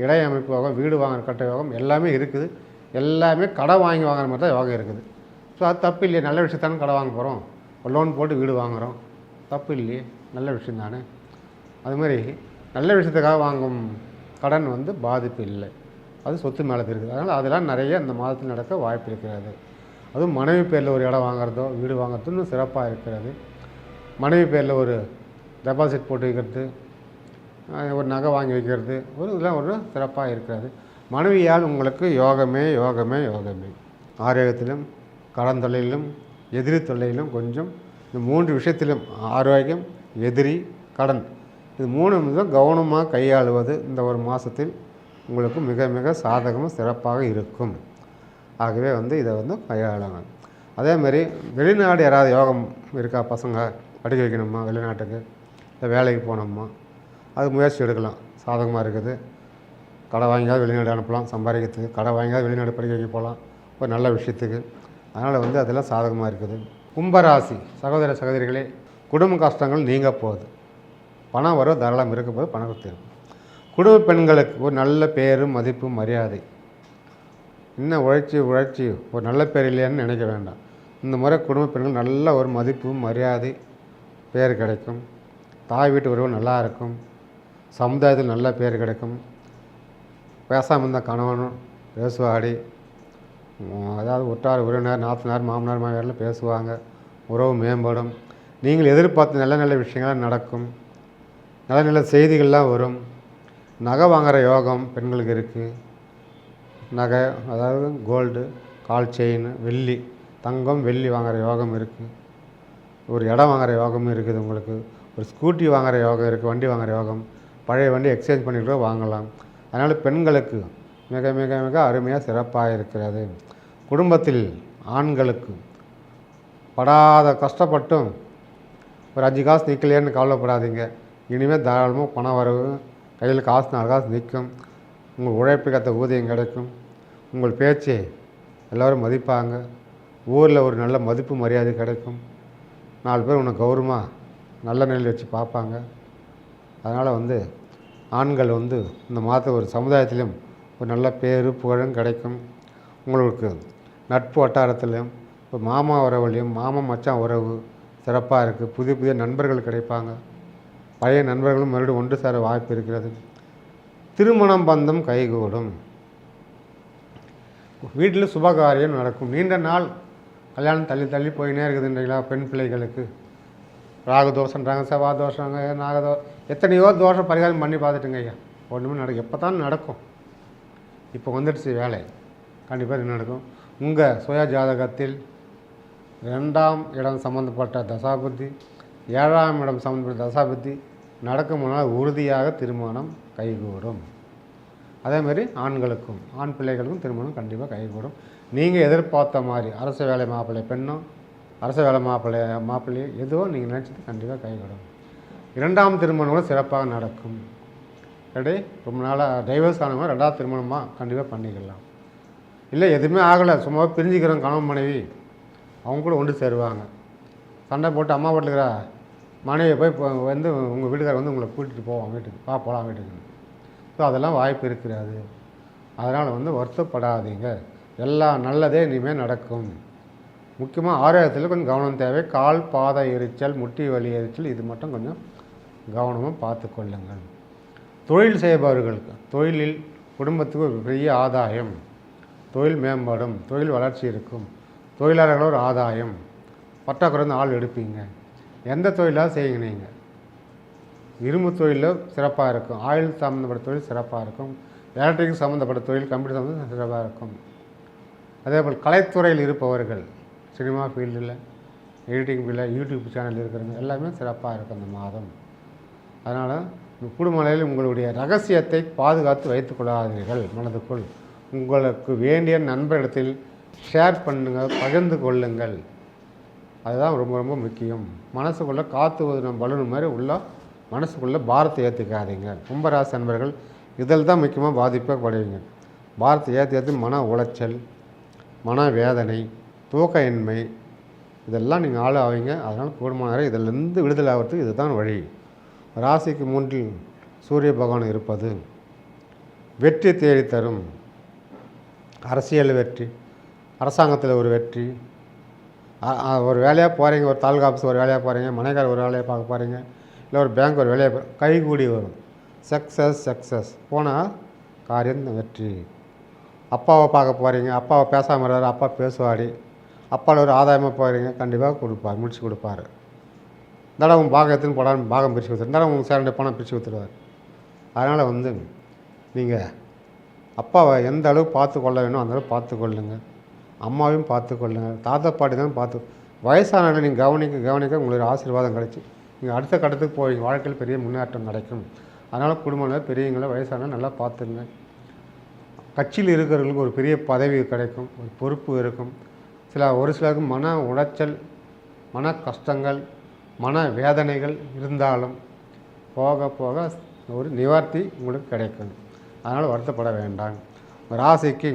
இடை அமைப்பு யோகம் வீடு வாங்குற கட்ட யோகம் எல்லாமே இருக்குது. எல்லாமே கடை வாங்கி வாங்குற மாதிரி தான் யோகம் இருக்குது. ஸோ அது தப்பு இல்லையே. நல்ல விஷயத்தானே கடை வாங்க போகிறோம் லோன் போட்டு வீடு வாங்குகிறோம் தப்பு இல்லையே. நல்ல விஷயம் தானே. அது மாதிரி நல்ல விஷயத்துக்காக வாங்கும் கடன் வந்து பாதிப்பு இல்லை. அது சொத்து மேலே இருக்குது. அதனால் அதெல்லாம் நிறைய இந்த மாதத்தில் நடக்க வாய்ப்பு இருக்கிறது. அதுவும் மனைவி பேரில் ஒரு இடம் வாங்குறதோ வீடு வாங்குறதோ இன்னும் சிறப்பாக இருக்கிறது. மனைவி பேரில் ஒரு டெபாசிட் போட்டு வைக்கிறது ஒரு நகை வாங்கி வைக்கிறது. ஒரு இதெல்லாம் ஒரு சிறப்பாக இருக்கிறது. மனைவியால் உங்களுக்கு யோகமே யோகமே யோகமே. ஆரோக்கியத்திலும் கடன் தொல்லையிலும் எதிரி தொல்லையிலும் கொஞ்சம் இந்த மூன்று விஷயத்திலும் ஆரோக்கியம் எதிரி கடன். இது மூணு தான் கவனமாக கையாளுவது இந்த ஒரு மாதத்தில் உங்களுக்கு மிக மிக சாதகமும் சிறப்பாக இருக்கும். ஆகவே வந்து இதை வந்து கையாளுங்க அதே மாதிரி வெளிநாடு யாராவது யோகம் இருக்கா? பசங்க படிக்க வைக்கணுமா? வெளிநாட்டுக்கு? இல்லை வேலைக்கு போனோமா அது முயற்சி எடுக்கலாம். சாதகமாக இருக்குது. கடை வாங்கியாவது வெளிநாடு அனுப்பலாம். சம்பாதிக்கிறதுக்கு கடை வாங்கியாவது வெளிநாடு படிக்க வைக்க போகலாம். ஒரு நல்ல விஷயத்துக்கு. அதனால் வந்து அதெல்லாம் சாதகமாக இருக்குது. கும்பராசி சகோதர சகோதரிகளே குடும்ப கஷ்டங்கள் நீங்க போகுது. பணம் வரும் தாராளம் இருக்க போது பணம் கொடுத்து குடும்ப பெண்களுக்கு ஒரு நல்ல பேரு மதிப்பு மரியாதை. இன்னும் உழைச்சி உழைச்சி ஒரு நல்ல பேர் இல்லையான்னு நினைக்க வேண்டாம். இந்த முறை குடும்ப பெண்கள் நல்ல ஒரு மதிப்பு மரியாதை பேர் கிடைக்கும். தாய் வீட்டு உறவு நல்லா இருக்கும். சமுதாயத்தில் நல்ல பேர் கிடைக்கும். பேசாமல் இருந்த கணவனும் பேசுவாடி. அதாவது உற்றார் உறவினர் நாத்தனார் மாமனார் மாமியார்லாம் பேசுவாங்க. உறவு மேம்படும். நீங்கள் எதிர்பார்த்த நல்ல நல்ல விஷயங்கள்லாம் நடக்கும். நல்ல நல்ல செய்திகள்லாம் வரும். நகை வாங்குகிற யோகம் பெண்களுக்கு இருக்குது நகை அதாவது கோல்டு கால் செயின் வெள்ளி தங்கம் வெள்ளி வாங்குகிற யோகம் இருக்குது ஒரு இடம் வாங்குகிற யோகமும் இருக்குது உங்களுக்கு. ஒரு ஸ்கூட்டி வாங்குகிற யோகம் இருக்குது வண்டி வாங்குகிற யோகம். பழைய வண்டி எக்ஸ்சேஞ்ச் பண்ணிட்டு வாங்கலாம். அதனால் பெண்களுக்கு மிக மிக மிக அருமையாக சிறப்பாக இருக்கிறது. குடும்பத்தில் ஆண்களுக்கு படாத கஷ்டப்பட்டும் ஒரு அஞ்சு காசு நிற்கலையேன்னு கவலைப்படாதீங்க. இனிமேல் தாராளமாக பணம் வரவு கையில் காசு நாலு காசு நிற்கும் உங்கள் உழைப்புக்கு ஏற்ற ஊதியம் கிடைக்கும். உங்கள் பேச்சை எல்லோரும் மதிப்பாங்க. ஊரில் ஒரு நல்ல மதிப்பு மரியாதை கிடைக்கும். நாலு பேர் உன்னை கௌரவமாக நல்ல நிலையில் வச்சு பார்ப்பாங்க. அதனால் வந்து ஆண்கள் வந்து இந்த மாத ஒரு சமுதாயத்திலும் ஒரு நல்ல பேர் புகழும் கிடைக்கும். உங்களுக்கு நட்பு வட்டாரத்திலையும் இப்போ மாமா உறவுலையும் மாமா மச்சான் உறவு சிறப்பாக இருக்குது புதிய புதிய நண்பர்கள் கிடைப்பாங்க. பழைய நண்பர்களும் மறுபடியும் ஒன்று சேர வாய்ப்பு இருக்கிறது. திருமணம் பந்தம் கைகூடும். வீட்டில் சுபகாரியம் நடக்கும். நீண்ட நாள் கல்யாணம் தள்ளி தள்ளி போயினே இருக்குதுன்றீங்களா பெண் பிள்ளைகளுக்கு. ராகதோஷன்றாங்க செவ்வாய் தோஷங்க நாகதோ எத்தனையோ தோஷம் பரிகாரம் பண்ணி பார்த்துட்டுங்க ஐயா. ஒன்றுமே நடக்கும் எப்போ தான் நடக்கும்? இப்போ வந்துடுச்சு வேலை. கண்டிப்பாக என்ன நடக்கும். உங்கள் சுய ஜாதகத்தில் ரெண்டாம் இடம் சம்மந்தப்பட்ட தசாபுத்தி ஏழாம் இடம் சம்மந்தப்பட்ட தசாபுத்தி நடக்குமானால் உறுதியாக திருமணம் கைகூடும். அதேமாதிரி ஆண்களுக்கும் ஆண் பிள்ளைகளுக்கும் திருமணம் கண்டிப்பாக கைகூடும். நீங்கள் எதிர்பார்த்த மாதிரி அரசு வேலை மாப்பிள்ளை பெண்ணும் அரசு வேலை மாப்பிள்ளை மாப்பிள்ளை எதுவோ நீங்கள் நினச்சது கண்டிப்பாக கைகூடும். இரண்டாம் திருமணம் கூட சிறப்பாக நடக்கும். ரெடி? ரொம்ப நாளாக டைவர்ஸ் ஆனவங்க ரெண்டாவது திருமணமாக கண்டிப்பாக பண்ணிக்கலாம். இல்லை எதுவுமே ஆகலை. சும்மா பிரிஞ்சுக்கிறோம் கணவன் மனைவி. அவங்க கூட ஒன்று சேருவாங்க. சண்டை போட்டு அம்மா வீட்டில் மனைவியை போய் இப்போ வந்து உங்கள் வீட்டுக்காரர் வந்து உங்களை கூட்டிகிட்டு போவோம் வீட்டுக்கு. பா போகலாம் வீட்டுக்கு. ஸோ அதெல்லாம் வாய்ப்பு இருக்கிறாது. அதனால் வந்து வருத்தப்படாதீங்க. எல்லாம் நல்லதே இனிமேல் நடக்கும். முக்கியமாக ஆரோக்கியத்தில் கொஞ்சம் கவனம் தேவை. கால் பாதை எரிச்சல் முட்டி வலி எரிச்சல் இது மட்டும் கொஞ்சம் கவனமாக பார்த்து கொள்ளுங்கள். தொழில் செய்பவர்களுக்கு தொழிலில் குடும்பத்துக்கு ஒரு பெரிய ஆதாயம். தொழில் மேம்படும் தொழில் வளர்ச்சி இருக்கும். தொழிலாளர்கள் ஒரு ஆதாயம். பற்றாக்குறைந்து ஆள் எடுப்பீங்க. எந்த தொழிலாக செய்யுங்க நீங்கள் இரும்பு தொழிலில் சிறப்பாக இருக்கும். ஆயில் சம்மந்தப்பட்ட தொழில் சிறப்பாக இருக்கும். எலக்ட்ரிக் சம்மந்தப்பட்ட தொழில் கம்ப்யூட்டர் சம்மந்தம் சிறப்பாக இருக்கும். அதே போல் கலைத்துறையில் இருப்பவர்கள் சினிமா ஃபீல்டில் எடிட்டிங் ஃபீல்டில் யூடியூப் சேனல் இருக்கிறவங்க எல்லாமே சிறப்பாக இருக்கும் இந்த மாதம். அதனால் குடுமலையில் உங்களுடைய ரகசியத்தை பாதுகாத்து வைத்து கொள்ளாதீர்கள். மனதுக்குள் உங்களுக்கு வேண்டிய நண்பரிடத்தில் ஷேர் பண்ணுங்கள் பகிர்ந்து கொள்ளுங்கள். அதுதான் ரொம்ப ரொம்ப முக்கியம். மனசுக்குள்ளே காற்று ஊதின பலூன் மாதிரி உள்ள மனசுக்குள்ளே பாரத்தை ஏற்றிக்காதீங்க கும்பராசி நண்பர்கள் இதில் தான் முக்கியமாக பாதிக்கப்படுவீங்க பாரத்தை ஏற்றி ஏற்றி மன உளைச்சல் மன வேதனை தூக்க இன்மை இதெல்லாம் நீங்கள் ஆள் ஆவீங்க அதனால் கூடுமான வரை இதிலிருந்து விடுதலை ஆகிறதுக்கு இதுதான் வழி. ராசிக்கு மூன்றில் சூரிய பகவான் இருப்பது வெற்றி தேடி தரும். அரசியல் வெற்றி அரசாங்கத்தில் ஒரு வெற்றி. ஒரு வேலையாக போகிறீங்க ஒரு தாலுகா ஆஃபீஸ் ஒரு வேலையாக போகிறீங்க மனைக்கார் ஒரு வேலையை பார்க்க போகிறீங்க இல்லை ஒரு பேங்க் ஒரு வேலையை பா- கைகூடி வரும். சக்ஸஸ் சக்ஸஸ் போனால் காரியம் வெற்றி. அப்பாவை பார்க்க போகிறீங்க அப்பாவை பேசாமல் இருந்தாரு அப்பா பேசுவாடி அப்பாவில் ஒரு ஆதாயமாக போகிறீங்க கண்டிப்பாக கொடுப்பார் முடிச்சு கொடுப்பாரு. இந்தாடா உன் பாகம் எடுத்துன்னு போடான்னு பாகம் பிரித்து கொடுத்துரு. இந்தாடா உங்கள் சேரண்ட பணம் பிரித்து கொடுத்துருவார். அதனால் வந்து நீங்கள் அப்பாவை எந்த அளவு பார்த்து கொள்ள வேணும் அந்த அளவு பார்த்து கொள்ளுங்க. அம்மாவையும் பார்த்து கொள்ளுங்க. தாத்தா பாட்டி தான் பார்த்து வயசானவங்களை நீங்கள் கவனிக்க கவனிக்க உங்களுக்கு ஆசீர்வாதம் கிடைச்சி. நீங்கள் அடுத்த கட்டத்துக்கு போவீங்க. வாழ்க்கையில் பெரிய முன்னேற்றம் கிடைக்கும் அதனால் குடும்பத்தில் பெரியவங்கள வயசான நல்லா பார்த்துங்க. கட்சியில் இருக்கிறவங்களுக்கு ஒரு பெரிய பதவி கிடைக்கும். ஒரு பொறுப்பு இருக்கும். சில ஒரு சிலருக்கு மன உளைச்சல் மன கஷ்டங்கள் மன வேதனைகள் இருந்தாலும் போக போக ஒரு நிவர்த்தி உங்களுக்கு கிடைக்கும். அதனால் வருத்தப்பட வேண்டாம். உங்கள் ராசிக்கு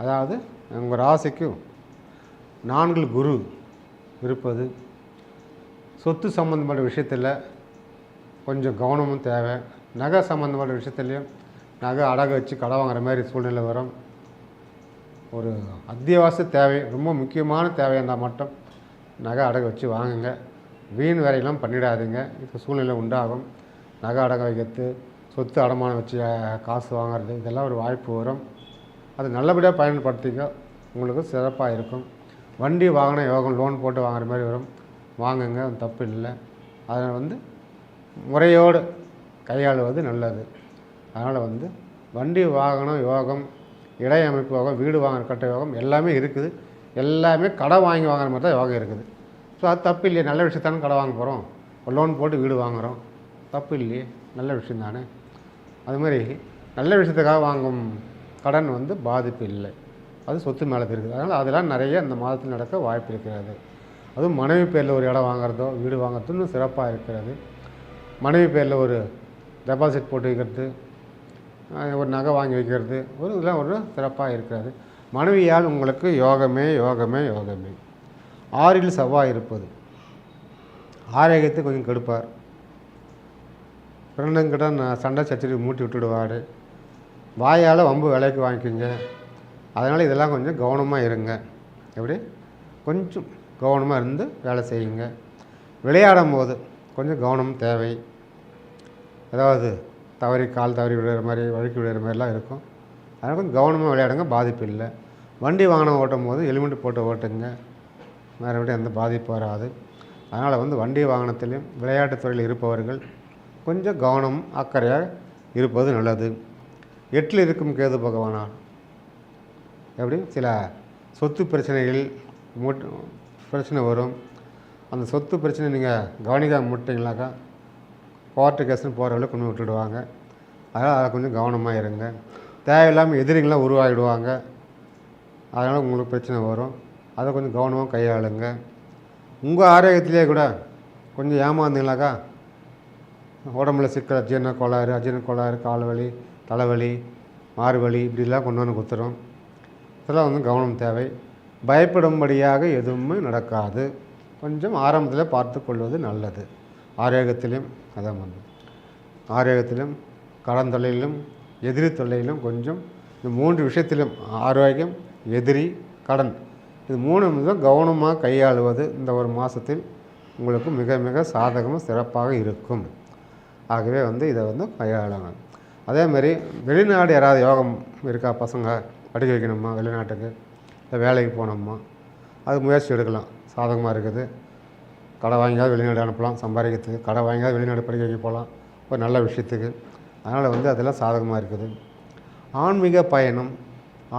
அதாவது உங்கள் ராசிக்கு நான்கு குரு இருப்பது. சொத்து சம்மந்தப்பட்ட விஷயத்தில் கொஞ்சம் கவனமும் தேவை. நகை சம்மந்தப்பட்ட விஷயத்துலையும் நகை அடகு வச்சு கடை வாங்குற மாதிரி சூழ்நிலை வரும். ஒரு அத்தியாவசிய தேவை ரொம்ப முக்கியமான தேவை இருந்தால் மட்டும் நகை அடகு வச்சு வாங்குங்க. வீண் வேலையெல்லாம் பண்ணிடாதீங்க. இப்போ சூழ்நிலை உண்டாகும். நகை அடகு வைக்கிறது சொத்து அடமானம் வச்சு காசு வாங்குறது இதெல்லாம் ஒரு வாய்ப்பு வரும். அது நல்லபடியாக பயன்படுத்திங்க. உங்களுக்கு சிறப்பாக இருக்கும். வண்டி வாங்கின யோகம் லோன் போட்டு வாங்குற மாதிரி வரும். வாங்குங்க தப்பு இல்லை. அதனால் வந்து முறையோடு கையாளுவது நல்லது. அதனால் வந்து வண்டி வாகனம் யோகம் இடை அமைப்பு யோகம் வீடு வாங்குற கட்ட யோகம் எல்லாமே இருக்குது. எல்லாமே கடை வாங்கி வாங்குற மாதிரி தான் யோகம் இருக்குது. ஸோ அது தப்பு இல்லையே நல்ல விஷயத்தானே கடை வாங்க போகிறோம் லோன் போட்டு வீடு வாங்குகிறோம் தப்பு இல்லையே நல்ல விஷயம் தானே. அது மாதிரி நல்ல விஷயத்துக்காக வாங்கும் கடன் வந்து பாதிப்பு இல்லை. அது சொத்து மேலே இருக்குது. அதனால் அதெல்லாம் நிறைய இந்த மாதத்தில் நடக்க வாய்ப்பு இருக்கிறது. அதுவும் மனைவி பேரில் ஒரு இடம் வாங்குறதோ வீடு வாங்குறதோ இன்னும் சிறப்பாக இருக்கிறது. மனைவி பேரில் ஒரு டெபாசிட் போட்டு வைக்கிறது ஒரு நகை வாங்கி வைக்கிறது ஒரு இதெல்லாம் ஒரு சிறப்பாக இருக்கிறது. மனைவியால் உங்களுக்கு யோகமே யோகமே யோகமே. ஆறில் செவ்வாய் இருப்பது. ஆரோக்கியத்தை கொஞ்சம் கெடுப்பார். ஃப்ரெண்டுங்கிட்ட நான் சண்டை சச்சரி மூட்டி விட்டுடுவார். வாயால் வம்பு விலைக்கு வாங்கிக்கோங்க. அதனால் இதெல்லாம் கொஞ்சம் கவனமாக இருங்க. எப்படி? கொஞ்சம் கவனமாக இருந்து வேலை செய்யுங்க. விளையாடும் போது கொஞ்சம் கவனம் தேவை. ஏதாவது தவறி கால் தவறி விடுற மாதிரி வழுக்கி விடுற மாதிரிலாம் இருக்கும். அதனால் கொஞ்சம் கவனமாக விளையாடுங்க பாதிப்பு இல்லை. வண்டி வாகனம் ஓட்டும் போது ஹெல்மெட் போட்டு ஓட்டுங்க. மறுபடியும் எந்த பாதிப்பு வராது. அதனால் வந்து வண்டி வாகனத்திலையும் விளையாட்டுத் துறையில் இருப்பவர்கள் கொஞ்சம் கவனம் அக்கறையாக இருப்பது நல்லது. எட்டில் இருக்கும் கேது பகவானால் எப்படி? சில சொத்து பிரச்சனைகள் மூட் பிரச்சனை வரும். அந்த சொத்து பிரச்சனை நீங்கள் கவனிக்காம முட்டிங்களாக்கா கோர்ட்டு கேஸ்னு போகிறவங்கள கொண்டு விட்டுடுவாங்க. அதனால் அதை கொஞ்சம் கவனமாக இருங்க. தேவையில்லாமல் எதிரிகள்லாம் உருவாகிடுவாங்க. அதனால் உங்களுக்கு பிரச்சனை வரும். அதை கொஞ்சம் கவனமாக கையாளுங்க. உங்கள் ஆரோக்கியத்திலே கூட கொஞ்சம் ஏமாந்தீங்களாக்கா உடம்புல சிக்கல் அஜீரண கோளாறு அஜீரண கோளாறு கால் வலி தலைவலி மார்வலி இப்படிலாம் கொண்டு வந்து கொடுத்துரும். இதெல்லாம் வந்து கவனம் தேவை. பயப்படும்படியாக எதுவுமே நடக்காது. கொஞ்சம் ஆரம்பத்தில் பார்த்து கொள்வது நல்லது. ஆரோக்கியத்திலும் அதான் வந்து ஆரோக்கியத்திலும் கடந்தொழிலும் எதிரி தொல்லையிலும் கொஞ்சம் இந்த மூன்று விஷயத்திலும் ஆரோக்கியம் எதிரி கடன். இது மூணு தான் கவனமாக கையாளுவது இந்த ஒரு மாதத்தில் உங்களுக்கு மிக மிக சாதகமும் சிறப்பாக இருக்கும். ஆகவே வந்து இதை வந்து கையாளணும். அதேமாதிரி வெளிநாடு யாராவது யோகம் இருக்கா பசங்க? படிக்க வைக்கணுமா? வெளிநாட்டுக்கு? இல்லை வேலைக்கு போனோமா அது முயற்சி எடுக்கலாம். சாதகமாக இருக்குது. கடை வாங்கியாவது வெளிநாடு அனுப்பலாம் சம்பாதிக்கிறதுக்கு கடை வாங்கியாவது வெளிநாடு படிக்க வைக்க போகலாம். ஒரு நல்ல விஷயத்துக்கு. அதனால் வந்து அதெல்லாம் சாதகமாக இருக்குது. ஆன்மீக பயணம்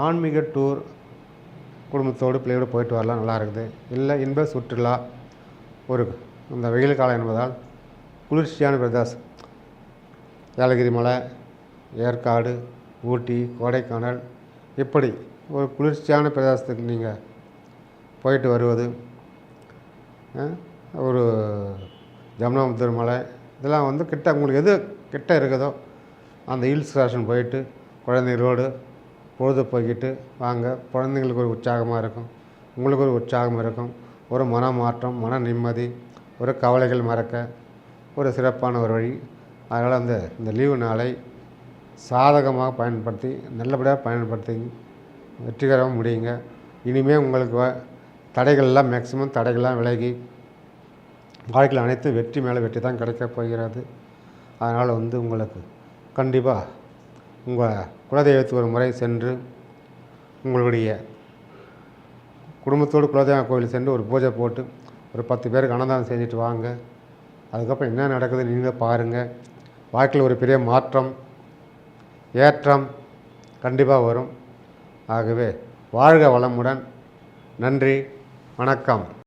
ஆன்மீக டூர் குடும்பத்தோடு பிள்ளையோடு போயிட்டு வரலாம் நல்லா இருக்குது. இல்லை இன்ப சுற்றுலா ஒரு இந்த வெயில் காலம் என்பதால் குளிர்ச்சியான பிரதேசம். ஏலகிரி மலை ஏற்காடு ஊட்டி கொடைக்கானல் இப்படி ஒரு குளிர்ச்சியான பிரதேசத்துக்கு நீங்கள் போயிட்டு வருவது ஒரு ஜமுனாமுத்தூர் மலை இதெல்லாம் வந்து கிட்ட உங்களுக்கு எது கிட்ட இருக்குதோ அந்த ஹில் ஸ்டேஷன் போயிட்டு குழந்தைகளோடு பொழுது போய்கிட்டு வாங்க. குழந்தைங்களுக்கு ஒரு உற்சாகமாக இருக்கும். உங்களுக்கு ஒரு உற்சாகம் இருக்கும். ஒரு மனமாற்றம் மன நிம்மதி ஒரு கவலைகள் மறக்க ஒரு சிறப்பான ஒரு வழி. அதனால் அந்த இந்த லீவு நாளை சாதகமாக பயன்படுத்தி நல்லபடியாக பயன்படுத்தி வெற்றிகரமாக முடியுங்க. இனிமேல் உங்களுக்கு வ- தடைகள்லாம் மேக்சிமம் தடைகள்லாம் விலகி வாழ்க்கையில் அனைத்து வெற்றி மேலே வெற்றி தான் கிடைக்க போகிறது. அதனால் வந்து உங்களுக்கு கண்டிப்பாக உங்கள் குலதெய்வத்துக்கு ஒரு முறை சென்று உங்களுடைய குடும்பத்தோடு குலதெய்வ கோவில் சென்று ஒரு பூஜை போட்டு ஒரு பத்து பேருக்கு அன்னதானம் செஞ்சுட்டு வாங்க. அதுக்கப்புறம் என்ன நடக்குது நீங்களே பாருங்கள் வாழ்க்கையில் ஒரு பெரிய மாற்றம் ஏற்றம் கண்டிப்பாக வரும். ஆகவே வாழ்க வளமுடன். நன்றி வணக்கம்.